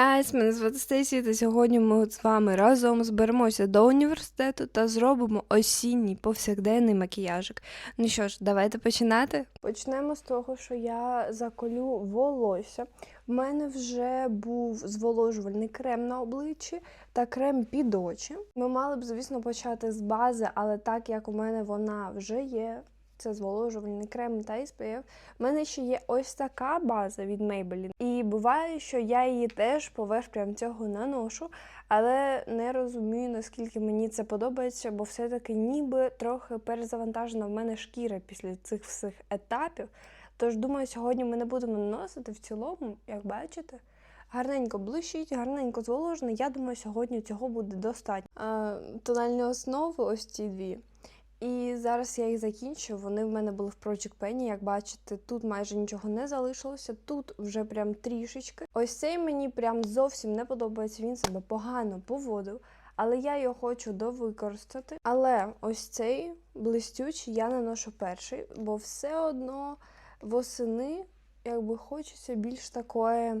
гайс, мене звати Стесі, та сьогодні ми з вами разом зберемося до університету та зробимо осінній повсякденний макіяжик. Ну що ж, давайте починати. Почнемо з того, що я заколю волосся. В мене вже був зволожувальний крем на обличчі та крем під очі. Ми мали б, звісно, почати з бази, але так як у мене вона вже є. Це зволожувальний крем та SPF. У мене ще є ось така база від Maybelline. І буває, що я її теж поверх прям цього наношу, але не розумію, наскільки мені це подобається, бо все-таки ніби трохи перезавантажена в мене шкіра після цих всіх етапів. Тож, думаю, сьогодні ми не будемо наносити в цілому, як бачите. Гарненько блищить, гарненько зволожений. Я думаю, сьогодні цього буде достатньо. А, тональні основи, ось ці дві. І зараз я їх закінчу. Вони в мене були в Project Penny, як бачите, тут майже нічого не залишилося, тут вже прям трішечки. Ось цей мені прям зовсім не подобається. Він себе погано поводив, але я його хочу довикористати. Але ось цей блистючий я наношу перший, бо все одно восени якби хочеться більш такої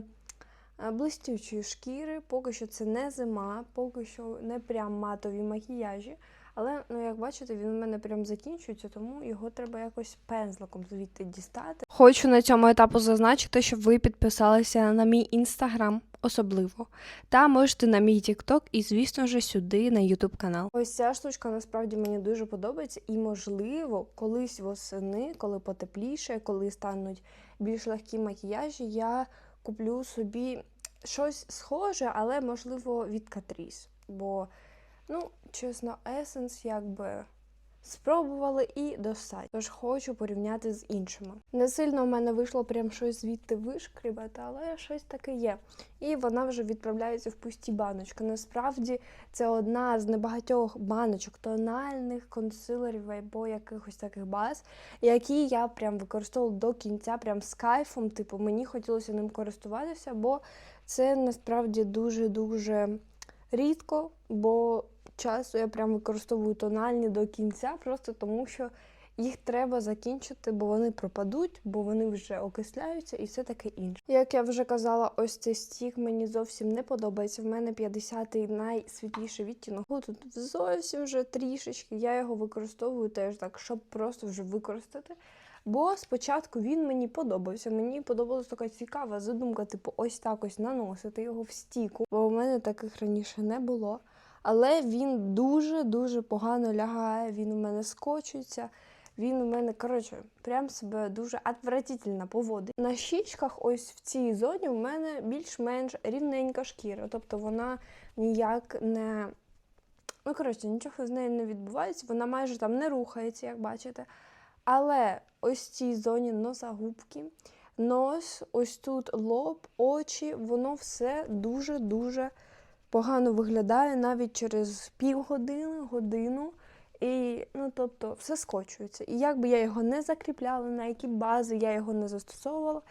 е, блистючої шкіри. Поки що це не зима, поки що не прям матові макіяжі. Але, ну, як бачите, він у мене прям закінчується, тому його треба якось пензликом звідти дістати. Хочу на цьому етапу зазначити, щоб ви підписалися на мій інстаграм особливо. Та можете на мій тікток і, звісно ж, сюди на ютуб канал. Ось ця штучка насправді мені дуже подобається, і, можливо, колись восени, коли потепліше, коли стануть більш легкі макіяжі, я куплю собі щось схоже, але можливо від Catrice. Бо Ну, чесно, Essence якби спробували і достатньо. Тож хочу порівняти з іншими. Не сильно в мене вийшло прям щось звідти вишкрібати, але щось таке є. І вона вже відправляється в пусті баночки. Насправді це одна з небагатьох баночок тональних консилерів або якихось таких баз, які я прям використовувала до кінця, прям з кайфом. Типу, мені хотілося ним користуватися, бо це насправді дуже-дуже рідко, бо часу я прям використовую тональні до кінця, просто тому що їх треба закінчити, бо вони пропадуть, бо вони вже окисляються і все таке інше. Як я вже казала, ось цей стік мені зовсім не подобається. В мене 50-й найсвітліший відтінок. Тут зовсім вже трішечки. Я його використовую теж так, щоб просто вже використати. Бо спочатку він мені подобався. Мені подобалася така цікава задумка, типу, ось так ось наносити його в стіку, бо у мене таких раніше не було. Але він дуже-дуже погано лягає, він у мене скочується, він у мене, коротше, прям себе дуже отвратительно поводить. На щічках, ось в цій зоні, у мене більш-менш рівненька шкіра, тобто вона ніяк не. Ну, коротше, нічого з нею не відбувається, вона майже там не рухається, як бачите. Але ось в цій зоні носа губки, нос, ось тут лоб, очі, воно все дуже-дуже погано виглядає навіть через півгодини, годину. І, ну, тобто, все скочується. І як би я його не закріпляла, на які бази я його не застосовувала,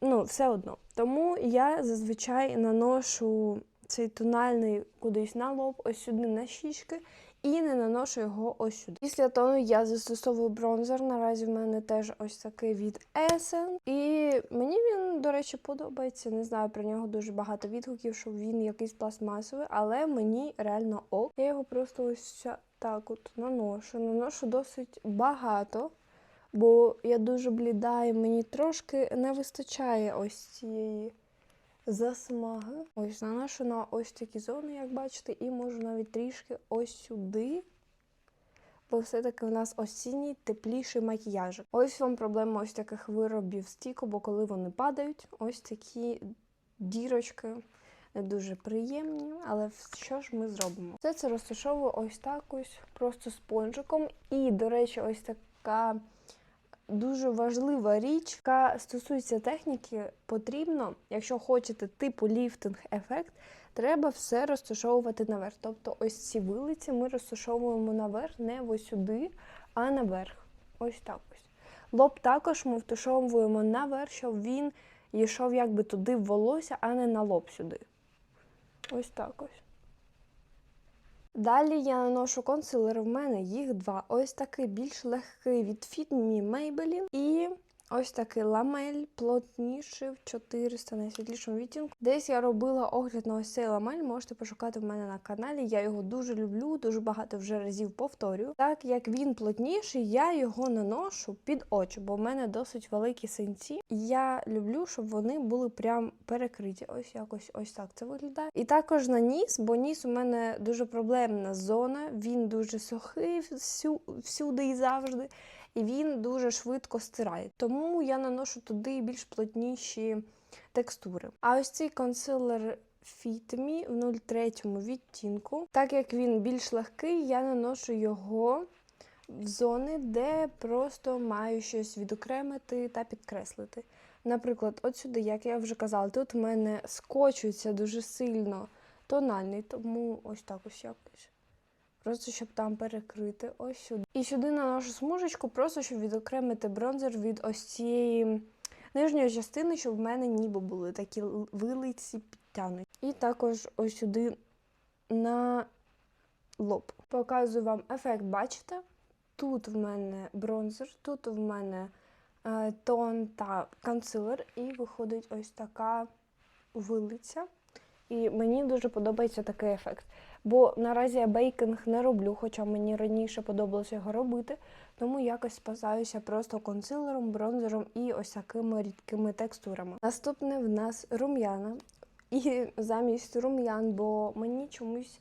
ну, все одно. Тому я зазвичай наношу цей тональний кудись на лоб, ось сюди на щічки, і не наношу його ось сюди. Після тону я застосовую бронзер. Наразі в мене теж ось такий від Essence. І мені він, до речі, подобається. Не знаю про нього дуже багато відгуків, що він якийсь пластмасовий, але мені реально ок. Я його просто ось так от наношу. Наношу досить багато. Бо я дуже бліда, і мені трошки не вистачає ось цієї засмаги. Ось наношу на ось такі зони, як бачите, і можу навіть трішки ось сюди. Бо все-таки в нас осінній тепліший макіяж. Ось вам проблема ось таких виробів стіку, бо коли вони падають, ось такі дірочки не дуже приємні. Але що ж ми зробимо? Все це розташовую ось так ось, просто спонжиком. І, до речі, ось така дуже важлива річ, яка стосується техніки, потрібно, якщо хочете типу ліфтинг-ефект, треба все розташовувати наверх. Тобто ось ці вилиці ми розташовуємо наверх, не ось сюди, а наверх. Ось так ось. Лоб також ми вташовуємо наверх, щоб він йшов якби туди в волосся, а не на лоб сюди. Ось так ось. Далі я наношу консилер. В мене їх два. Ось такий більш легкий від Fit Me Maybelline і Ось такий ламель, плотніший в 400 найсвітлішому відтінку. Десь я робила огляд на ось цей ламель, можете пошукати в мене на каналі. Я його дуже люблю, дуже багато вже разів повторюю. Так як він плотніший, я його наношу під очі, бо в мене досить великі синці. Я люблю, щоб вони були прям перекриті. Ось якось ось так це виглядає. І також на ніс, бо ніс у мене дуже проблемна зона. Він дуже сухий всю, всюди і завжди і він дуже швидко стирає. Тому я наношу туди більш плотніші текстури. А ось цей консилер Fit Me в 03 відтінку. Так як він більш легкий, я наношу його в зони, де просто маю щось відокремити та підкреслити. Наприклад, от сюди, як я вже казала, тут в мене скочується дуже сильно тональний, тому ось так ось якось. Просто щоб там перекрити ось сюди. І сюди наношу смужечку, просто щоб відокремити бронзер від ось цієї нижньої частини, щоб в мене ніби були такі вилиці підтягнуті. І також ось сюди на лоб. Показую вам ефект, бачите? Тут в мене бронзер, тут в мене е, тон та консилер, і виходить ось така вилиця. І мені дуже подобається такий ефект. Бо наразі я бейкінг не роблю, хоча мені раніше подобалося його робити. Тому якось спасаюся просто консилером, бронзером і ось такими рідкими текстурами. Наступне в нас рум'яна. І замість рум'ян, бо мені чомусь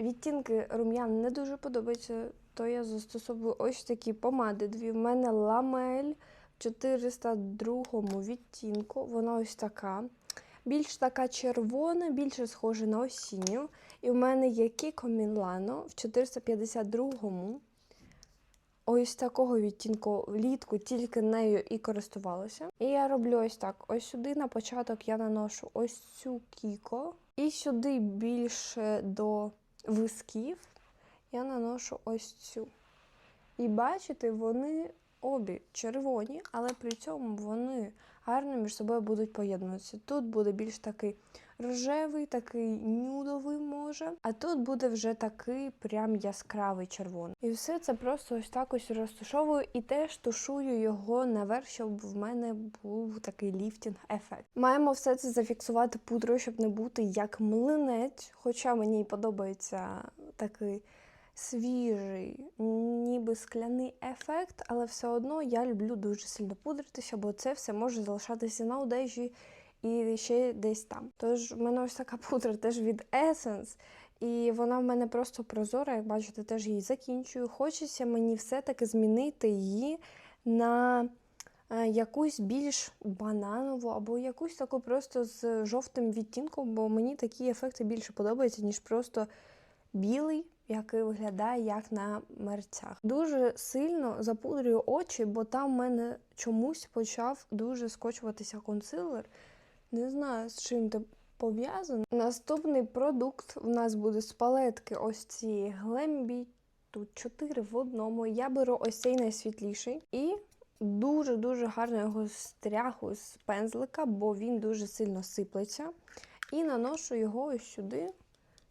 відтінки рум'ян не дуже подобаються, то я застосовую ось такі помади. Дві в мене ламель в 402 відтінку. Вона ось така більш така червона, більше схожа на осінню. І в мене є Кіко Мілано в 452-му. Ось такого відтінку влітку, тільки нею і користувалася. І я роблю ось так: ось сюди на початок я наношу ось цю кіко. І сюди більше до висків я наношу ось цю. І бачите, вони обі червоні, але при цьому вони гарно між собою будуть поєднуватися. Тут буде більш такий рожевий, такий нюдовий може, а тут буде вже такий прям яскравий червоний. І все це просто ось так ось розташовую і теж тушую його наверх, щоб в мене був такий ліфтінг-ефект. Маємо все це зафіксувати пудрою, щоб не бути як млинець, хоча мені подобається такий свіжий, ніби скляний ефект, але все одно я люблю дуже сильно пудритися, бо це все може залишатися на одежі і ще десь там. Тож в мене ось така пудра теж від Essence, і вона в мене просто прозора, як бачите, теж її закінчую. Хочеться мені все-таки змінити її на е, якусь більш бананову або якусь таку просто з жовтим відтінком, бо мені такі ефекти більше подобаються, ніж просто білий який виглядає як на мерцях. Дуже сильно запудрюю очі, бо там в мене чомусь почав дуже скочуватися консилер. Не знаю, з чим це пов'язано. Наступний продукт у нас буде з палетки ось цієї глембі. Тут чотири в одному. Я беру ось цей найсвітліший і дуже-дуже гарно його стряхую з пензлика, бо він дуже сильно сиплеться. І наношу його ось сюди,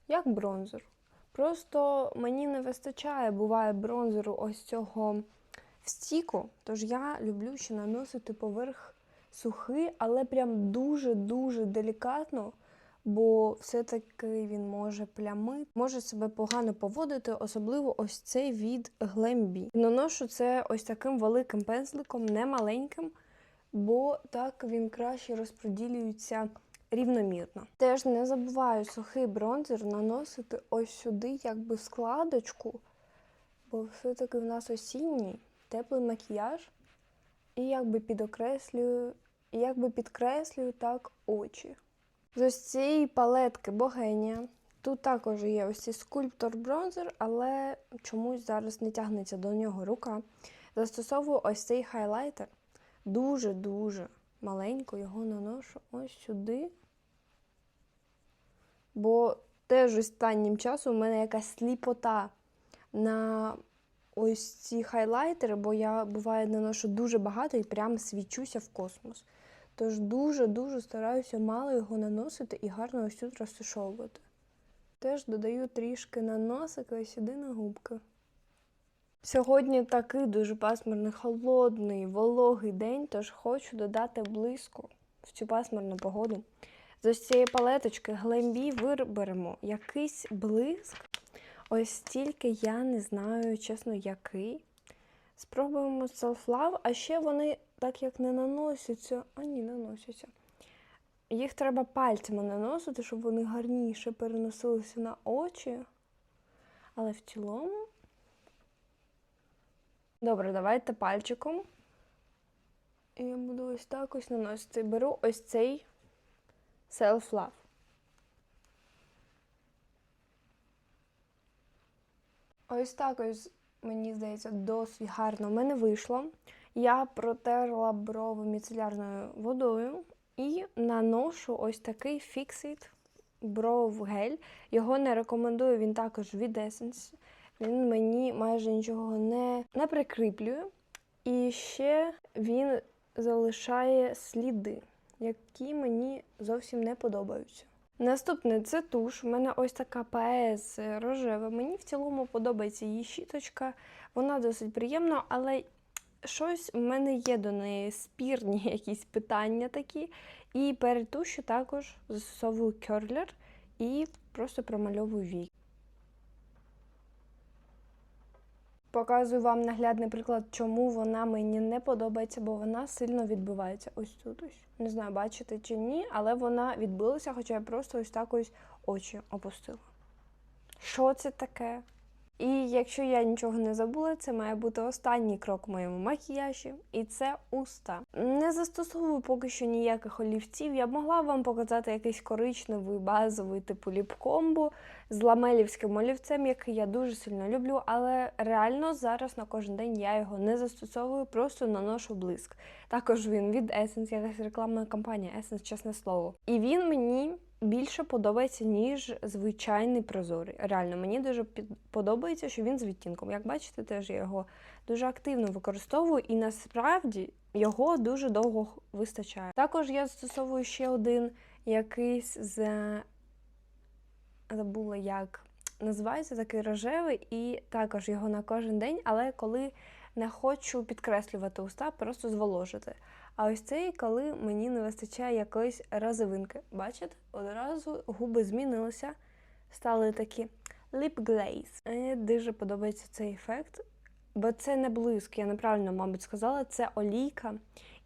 як бронзер. Просто мені не вистачає, буває, бронзеру ось цього стіку, тож я люблю ще наносити поверх сухий, але прям дуже-дуже делікатно, бо все-таки він може плямити, може себе погано поводити, особливо ось цей від Glambi. Наношу це ось таким великим пензликом, не маленьким, бо так він краще розподілюється рівномірно. Теж не забуваю сухий бронзер наносити ось сюди, якби складочку, бо все-таки в нас осінній, теплий макіяж. І якби підокреслюю, і якби підкреслюю так очі. З ось цієї палетки Богенія. Тут також є ось цей скульптор бронзер, але чомусь зараз не тягнеться до нього рука. Застосовую ось цей хайлайтер. Дуже-дуже маленько його наношу ось сюди. Бо теж останнім часом у мене якась сліпота на ось ці хайлайтери, бо я буває наношу дуже багато і прям свічуся в космос. Тож дуже-дуже стараюся мало його наносити і гарно ось тут розташовувати. Теж додаю трішки на носик і сюди на губки. Сьогодні такий дуже пасмурний, холодний, вологий день, тож хочу додати блиску в цю пасмурну погоду. З ось цієї палеточки Глембі виберемо якийсь блиск. Ось тільки я не знаю, чесно, який. Спробуємо Self Love, а ще вони так як не наносяться. А ні, наносяться. Їх треба пальцями наносити, щоб вони гарніше переносилися на очі. Але в цілому. Добре, давайте пальчиком. І я буду ось так ось наносити. Беру ось цей Self Love. Ось так ось, мені здається, досить гарно в мене вийшло. Я протерла брови міцелярною водою і наношу ось такий Fixit бров гель. Його не рекомендую, він також від Essence. Він мені майже нічого не, не прикріплює. І ще він залишає сліди, які мені зовсім не подобаються. Наступне це туш. У мене ось така ПС рожева. Мені в цілому подобається її щіточка. Вона досить приємна, але щось в мене є до неї спірні якісь питання такі. І перед тушю також застосовую керлер і просто промальовую вік. Показую вам наглядний приклад, чому вона мені не подобається, бо вона сильно відбивається. Ось тут ось. Не знаю, бачите чи ні, але вона відбилася, хоча я просто ось так ось очі опустила. Що це таке? І якщо я нічого не забула, це має бути останній крок в моєму макіяжі, і це уста. Не застосовую поки що ніяких олівців. Я б могла вам показати якийсь коричневий базовий типу ліп-комбо з ламелівським олівцем, який я дуже сильно люблю, але реально зараз на кожен день я його не застосовую, просто наношу блиск. Також він від Essence, якась рекламна кампанія Essence, чесне слово. І він мені більше подобається, ніж звичайний прозорий. Реально, мені дуже подобається, що він з відтінком. Як бачите, теж я його дуже активно використовую, і насправді його дуже довго вистачає. Також я застосовую ще один якийсь з забула, як називається, такий рожевий, і також його на кожен день, але коли не хочу підкреслювати уста, просто зволожити. А ось цей, коли мені не вистачає якоїсь розовинки. Бачите? Одразу губи змінилися, стали такі lip glaze. Мені дуже подобається цей ефект, бо це не блиск, я неправильно, мабуть, сказала, це олійка,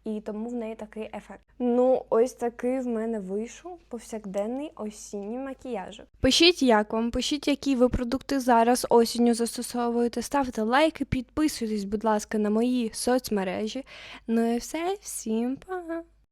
і тому в неї такий ефект. Ну, ось такий в мене вийшов повсякденний осінній макіяжик. Пишіть, як вам, пишіть, які ви продукти зараз осінню застосовуєте. Ставте лайки, підписуйтесь, будь ласка, на мої соцмережі. Ну і все, всім па!